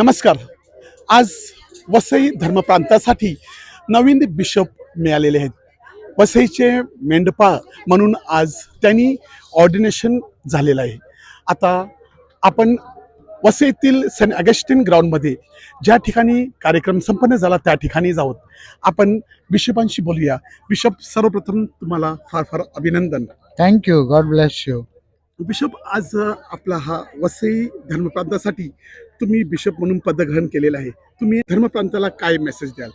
नमस्कार. आज वसई धर्मप्रांतासाठी नवीन बिशप मिळालेले आहेत. वसईचे मेंढपाळ म्हणून आज त्यांनी ऑर्डिनेशन झालेलं आहे. आता आपण वसईतील सेंट अगस्टिन ग्राउंडमध्ये ज्या ठिकाणी कार्यक्रम संपन्न झाला त्या ठिकाणी जाऊत. आपण बिशपांशी बोलूया. बिशप सर्वप्रथम तुम्हाला फार फार अभिनंदन. Thank you god bless you bishop आज आपला हा वसई धर्मप्रांतासाठी तुम्ही बिशप म्हणून पदग्रहण केलेलं आहे. तुम्ही धर्मप्रांताला काय मेसेज द्याल?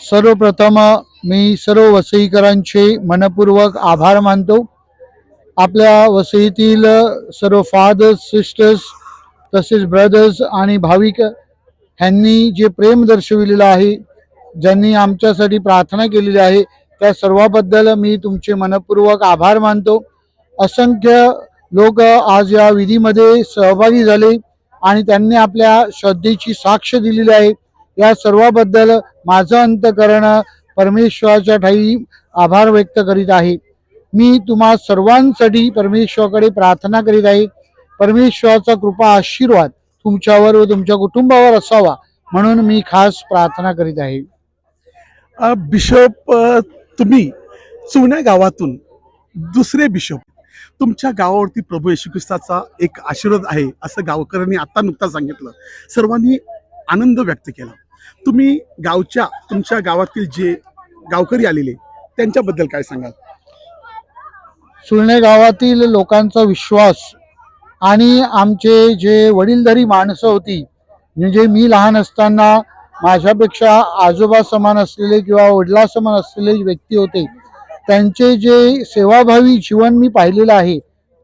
सर्वप्रथम मी सर्व वसईकरांचे मनपूर्वक आभार मानतो. आपल्या वसईतील सर्व फादर्स सिस्टर्स तसेच ब्रदर्स आणि भाविक ह्यांनी जे प्रेम दर्शविलेलं आहे ज्यांनी आमच्यासाठी प्रार्थना केलेली आहे त्या सर्वाबद्दल मी तुमचे मनपूर्वक आभार मानतो. असंख्य लोक आज या विधीमध्ये सहभागी झाले. आणि त्यांनी आपल्या श्रद्धेची साक्ष दिलेली आहे. या सर्वाबद्दल माझं अंतकरण परमेश्वराच्या ठाई आभार व्यक्त करीत आहे. मी तुम्हा सर्वांसाठी परमेश्वराकडे प्रार्थना करीत आहे. परमेश्वराचा कृपा आशीर्वाद तुमच्यावर व तुमच्या कुटुंबावर असावा म्हणून मी खास प्रार्थना करीत आहे. बिशोप बिशप तुम्ही चुण्या गावातून दुसरे बिशप तुमच्या गावावरती प्रभू येशू ख्रिस्ताचा एक आशीर्वाद आहे असं गावकऱ्यांनी आता नुकता सांगितलं. सर्वांनी आनंद व्यक्त केला. तुम्ही गावच्या तुमच्या गावातील जे गावकरी आलेले त्यांच्याबद्दल काय सांगाल? सुळणे गावातील लोकांचा विश्वास आणि आमचे जे वडीलधारी माणसं होती म्हणजे मी लहान असताना माझ्यापेक्षा आजोबा समान असलेले किंवा वडिला समान असलेले व्यक्ती होते त्यांचे जे सेवाभावी जीवन मी पाहिलेलं आहे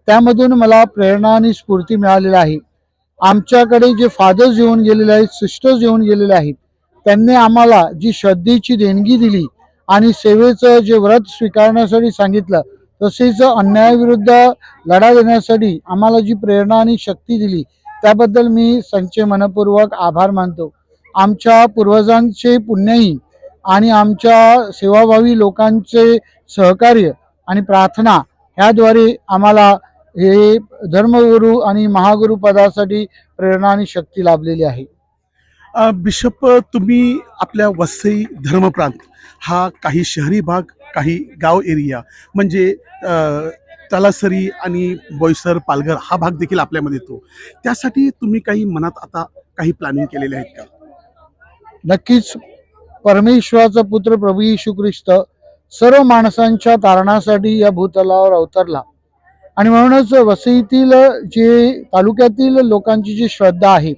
त्यामधून मला प्रेरणा आणि स्फूर्ती मिळालेली आहे. आमच्याकडे जे फादर्स येऊन गेलेले आहेत सिस्टर्स येऊन गेलेले आहेत त्यांनी आम्हाला जी श्रद्धेची देणगी दिली आणि सेवेचं जे व्रत स्वीकारण्यासाठी सांगितलं तसेच अन्यायाविरुद्ध लढा देण्यासाठी आम्हाला जी प्रेरणा आणि शक्ती दिली त्याबद्दल मी संचे मनपूर्वक आभार मानतो. आमच्या पूर्वजांचे पुण्यही आणि आमच्या सेवाभावी लोकांचे सहकार्य आणि प्रार्थना ह्याद्वारे आम्हाला हे धर्मगुरू आणि महागुरू पदासाठी प्रेरणा आणि शक्ती लाभलेली आहे. बिशप तुम्ही आपल्या वसई धर्मप्रांत हा काही शहरी भाग काही गाव एरिया म्हणजे तलासरी आणि बोईसर पालघर हा भाग देखील आपल्यामध्ये येतो. त्यासाठी तुम्ही काही मनात आता काही प्लॅनिंग केलेले आहेत का? नक्कीच परमेश्वराचा पुत्र प्रभू येशू ख्रिस्त सर्व माणसांच्या तारणासाठी या भूतलावर अवतरला. आणि म्हणूनच वसईतील जे तालुक्यातील लोकांची जी श्रद्धा आहे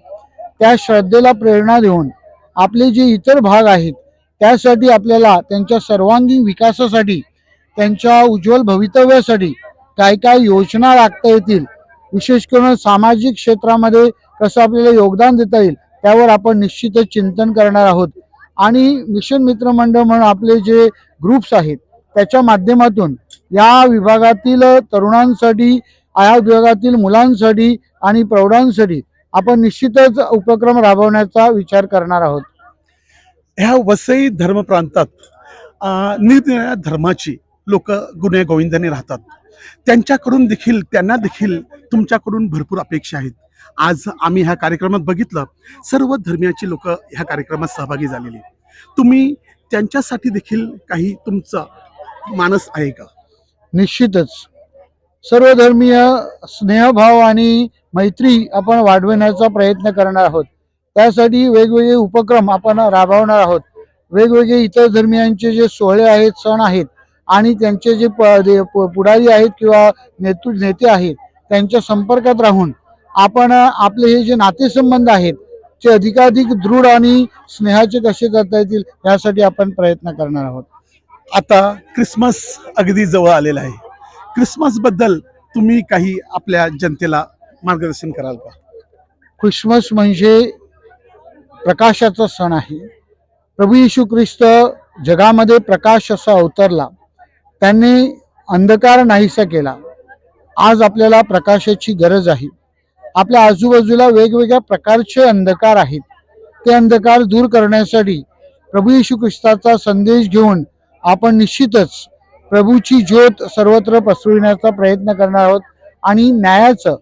त्या श्रद्धेला प्रेरणा देऊन आपले जे इतर भाग आहेत त्यासाठी आपल्याला त्यांच्या सर्वांगीण विकासासाठी त्यांच्या उज्ज्वल भवितव्यासाठी काय काय योजना राखता येतील विशेष करून सामाजिक क्षेत्रामध्ये कसं आपल्याला योगदान देता येईल त्यावर आपण निश्चितच चिंतन करणार आहोत. आणि मिशन मित्र मंडळ म्हणून आपले जे ग्रुप्स आहेत त्याच्या माध्यमातून या विभागातील तरुणांसाठी या विभागातील मुलांसाठी आणि प्रौढांसाठी आपण निश्चितच उपक्रम राबवण्याचा विचार करणार आहोत. ह्या वसई धर्मप्रांतात प्रांतात निरनिराळ्या धर्माची लोक गुन्हे गोविंदाने राहतात. त्यांच्याकडून देखील त्यांना देखील तुमच्याकडून भरपूर अपेक्षा आहेत. आज आम्ही ह्या कार्यक्रमात बघितलं सर्व धर्मियाची लोक ह्या कार्यक्रमात सहभागी झालेली. तुम्ही त्यांच्यासाठी देखील काही तुमचं मानस आहे का? निश्चितच. सर्वधर्मीय स्नेहभाव आणि मैत्री आपण वाढविण्याचा प्रयत्न करणार आहोत. त्यासाठी वेगवेगळे उपक्रम आपण राबवणार आहोत. वेगवेगळे इतर धर्मियांचे जे सोहळे आहेत सण आहेत आणि त्यांचे जे पुढारी आहेत किंवा नेतृ नेते आहेत त्यांच्या संपर्कात राहून आपण आपले हे जे नातेसंबंध आहेत ते अधिकाधिक दृढ आणि स्नेहाचे कसे करता येतील यासाठी आपण प्रयत्न करणार आहोत. आता क्रिसमस अगदी जवळ आलेला आहे. क्रिसमसबद्दल तुम्ही काही आपल्या जनतेला मार्गदर्शन कराल का? ख्रिसमस म्हणजे प्रकाशाचा सण आहे. प्रभू येशू ख्रिस्त जगामध्ये प्रकाश असा अवतरला. त्यांनी अंधकार नाहीसा केला. आज आपल्याला प्रकाशाची गरज आहे. आपल्या आजूबाजूला वेगवेगळ्या प्रकारचे अंधकार आहेत. ते अंधकार दूर करण्यासाठी प्रभू येशू ख्रिस्ताचा संदेश घेऊन आपण निश्चितच प्रभूची ज्योत सर्वत्र पसरविण्याचा प्रयत्न करणार आहोत आणि न्यायाचं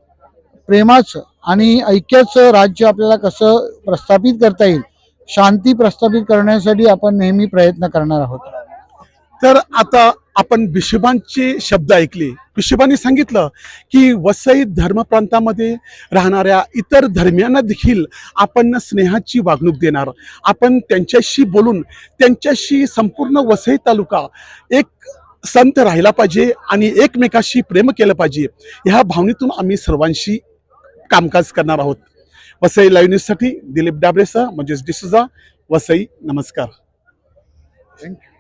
प्रेमाचं आणि ऐक्याचं राज्य आपल्याला कसं प्रस्थापित करता येईल शांती प्रस्थापित करण्यासाठी आपण नेहमी प्रयत्न करणार आहोत. तर आता आपण बिशोबांचे शब्द ऐकले. बिशोबांनी सांगितलं की वसई धर्मप्रांतामध्ये राहणाऱ्या इतर धर्मियांना देखील आपण स्नेहाची वागणूक देणार. आपण त्यांच्याशी बोलून त्यांच्याशी संपूर्ण वसई तालुका एक संत राहिला पाहिजे आणि एकमेकाशी प्रेम केलं पाहिजे. ह्या भावनेतून आम्ही सर्वांशी कामकाज करणार आहोत. वसई लाईव्ह न्यूजसाठी दिलीप डाबरेसा म्हणजेच डिसुजा वसई नमस्कार. थँक्यू